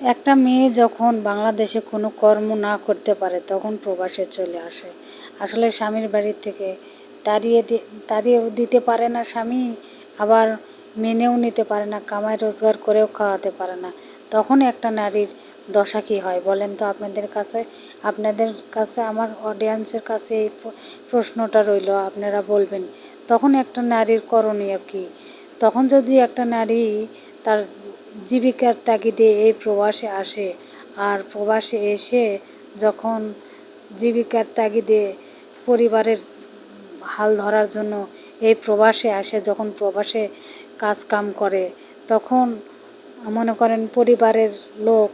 একটা মেয়ে যখন বাংলাদেশে কোনো কর্ম না করতে পারে, তখন প্রবাসে চলে আসে। আসলে স্বামীর বাড়ি থেকে তাড়িয়ে দি, তাড়িয়েও দিতে পারে না স্বামী, আবার মেনেও নিতে পারে না, কামাই রোজগার করেও খাওয়াতে পারে না। তখন একটা নারীর দশা কী হয় বলেন তো আপনাদের কাছে? আপনাদের কাছে, আমার অডিয়েন্সের কাছে এই প্রশ্নটা রইল, আপনারা বলবেন। তখন একটা নারীর করণীয় কী? তখন যদি একটা নারী তার জীবিকার তাগিদে এই প্রবাসে আসে। আর প্রবাসে এসে যখন জীবিকার তাগিদে পরিবারের হাল ধরার জন্য এই প্রবাসে আসে, যখন প্রবাসে কাজ কাম করে, তখন মনে করেন পরিবারের লোক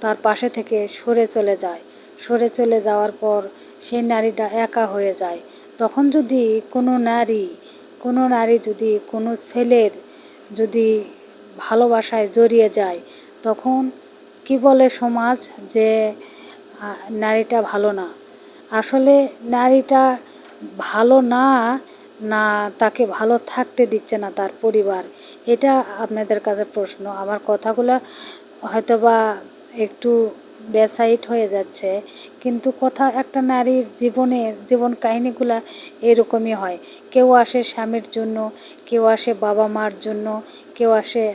তার পাশে থেকে সরে চলে যায়। সরে চলে যাওয়ার পর সেই নারীটা একা হয়ে যায়। তখন যদি কোনো নারী কোনো নারী যদি কোনো ছেলের যদি ভালোবাসায় জড়িয়ে যায়, তখন কি বলে সমাজ যে নারীটা ভালো না? আসলে নারীটা ভালো না না তাকে ভালো থাকতে দিচ্ছে না তার পরিবার। এটা আপনাদের কাছে প্রশ্ন। আমার কথাগুলো হয়তো বা একটু বেসাইট হয়ে যাচ্ছে। কিন্তু কথা একটা নারীর জীবনের জীবন কাহিনীগুলা এরকমই হয়। কেউ আসে স্বামীর জন্য, কেউ আসে বাবা মার জন্য, কেউ আসে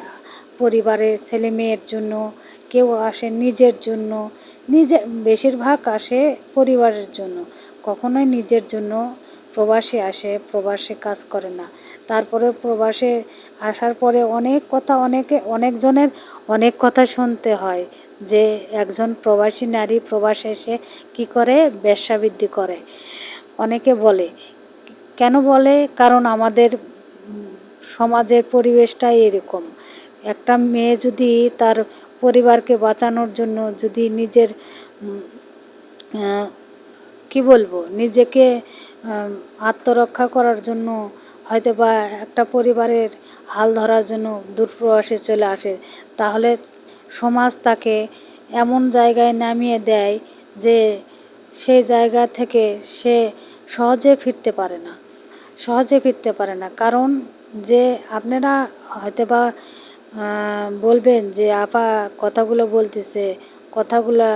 পরিবারের ছেলে মেয়ের জন্য, কেউ আসে নিজের জন্য। নিজে, বেশিরভাগ আসে পরিবারের জন্য। কখনোই নিজের জন্য প্রবাসে আসে, প্রবাসে কাজ করে না। তারপরে প্রবাসে আসার পরে অনেক কথা অনেকে, অনেকজনের অনেক কথা শুনতে হয়। যে একজন প্রবাসী নারী প্রবাসে এসে কী করে? বেশ্যাবৃদ্ধি করে। অনেকে বলে, কেন বলে? কারণ আমাদের সমাজের পরিবেশটাই এরকম। একটা মেয়ে যদি তার পরিবারকে বাঁচানোর জন্য যদি নিজের কি বলব? নিজেকে আত্মরক্ষা করার জন্য হয়তো বা একটা পরিবারের হাল ধরার জন্য দূরপ্রবাসে চলে আসে, তাহলে সমাজ তাকে এমন জায়গায় নামিয়ে দেয় যে সেই জায়গা থেকে সে সহজে ফিরতে পারে না, সহজে ফিরতে পারে না। কারণ যে আপনারা হয়তো বা বলবেন যে, আপা, কথাগুলো বলতেছে, কথাগুলো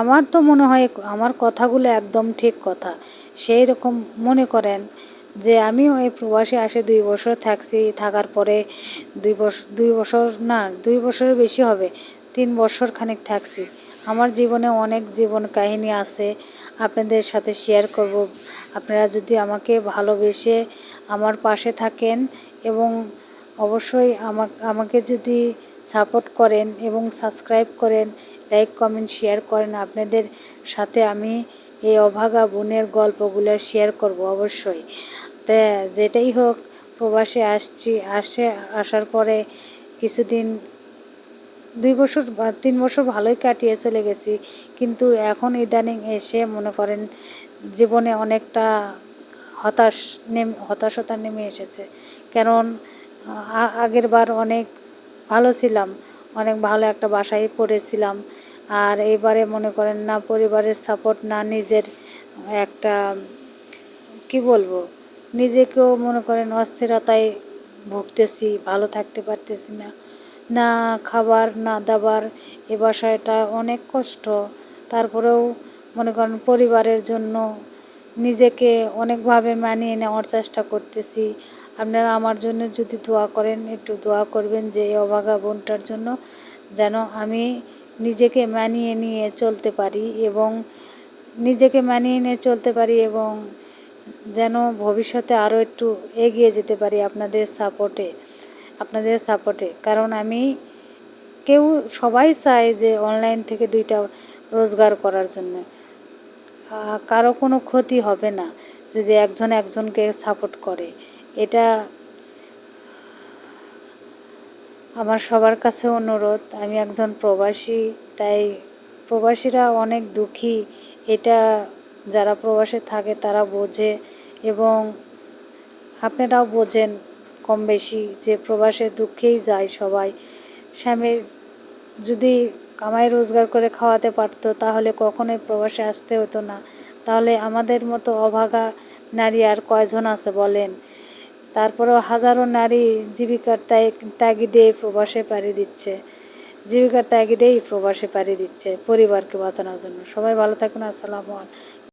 আমার তো মনে হয় আমার কথাগুলো একদম ঠিক কথা। সেই রকম মনে করেন। যে আমিও এই প্রবাসে আসে দুই বছর থাকছি, থাকার পরে দুই বছর দুই বছর না, দুই বছরের বেশি হবে, তিন বছর খানিক থাকছি। আমার জীবনে অনেক জীবন কাহিনী আছে, আপনাদের সাথে শেয়ার করব। আপনারা যদি আমাকে ভালোবেসে আমার পাশে থাকেন এবং অবশ্যই আমা আমাকে যদি সাপোর্ট করেন এবং সাবস্ক্রাইব করেন লাইক কমেন্ট শেয়ার করেন, আপনাদের সাথে আমি এই অভাগা বোনের গল্পগুলো শেয়ার করব অবশ্যই। তা, যেটাই হোক, প্রবাসে আসছি, আসে, আসার পরে কিছুদিন, দুই বছর বা তিন বছর ভালোই কাটিয়ে চলে গেছি। কিন্তু এখন ইদানিং এসে মনে করেন জীবনে অনেকটা হতাশ নেমে, হতাশতা নেমে এসেছে। কারণ আগের বার অনেক ভালো ছিলাম, অনেক ভালো একটা বাসায় পড়েছিলাম। আর এবারে মনে করেন না পরিবারের সাপোর্ট না নিজের একটা, কি বলব? নিজেকেও মনে করেন অস্থিরতায় ভুগতেছি, ভালো থাকতে পারতেছি না। না খাবার, না দাবার এ বাসাটা অনেক কষ্ট। তারপরেও মনে করেন পরিবারের জন্য নিজেকে অনেকভাবে মানিয়ে নেওয়ার চেষ্টা করতেছি। আপনারা আমার জন্য যদি দোয়া করেন, একটু দোয়া করবেন যে, এই অভাগা বোনটার জন্য যেন আমি নিজেকে মানিয়ে নিয়ে চলতে পারি এবং নিজেকে মানিয়ে নিয়ে চলতে পারি এবং যেন ভবিষ্যতে আরও একটু এগিয়ে যেতে পারি আপনাদের সাপোর্টে আপনাদের সাপোর্টে কারণ আমি কেউ, সবাই চায় যে অনলাইন থেকে দুইটা রোজগার করার জন্য। কারও কোনো ক্ষতি হবে না যদি একজন একজনকে সাপোর্ট করে। এটা আমার সবার কাছে অনুরোধ। আমি একজন প্রবাসী, তাই প্রবাসীরা অনেক দুঃখী। এটা যারা প্রবাসে থাকে তারা বোঝে এবং আপনারাও বোঝেন কম বেশি যে প্রবাসে দুঃখেই যায় সবাই। স্বামীর যদি কামাই রোজগার করে খাওয়াতে পারতো, তাহলে কখনোই প্রবাসে আসতে হতো না। তাহলে আমাদের মতো অভাগা নারী আর কয়জন আছে বলেন? তারপরেও হাজারো নারী জীবিকার তাগিদে প্রবাসে পাড়ি দিচ্ছে। জীবিকার তাগিদেই প্রবাসে পাড়ি দিচ্ছে পরিবারকে বাঁচানোর জন্য। সবাই ভালো থাকুন। আসসালামু আলাইকুম।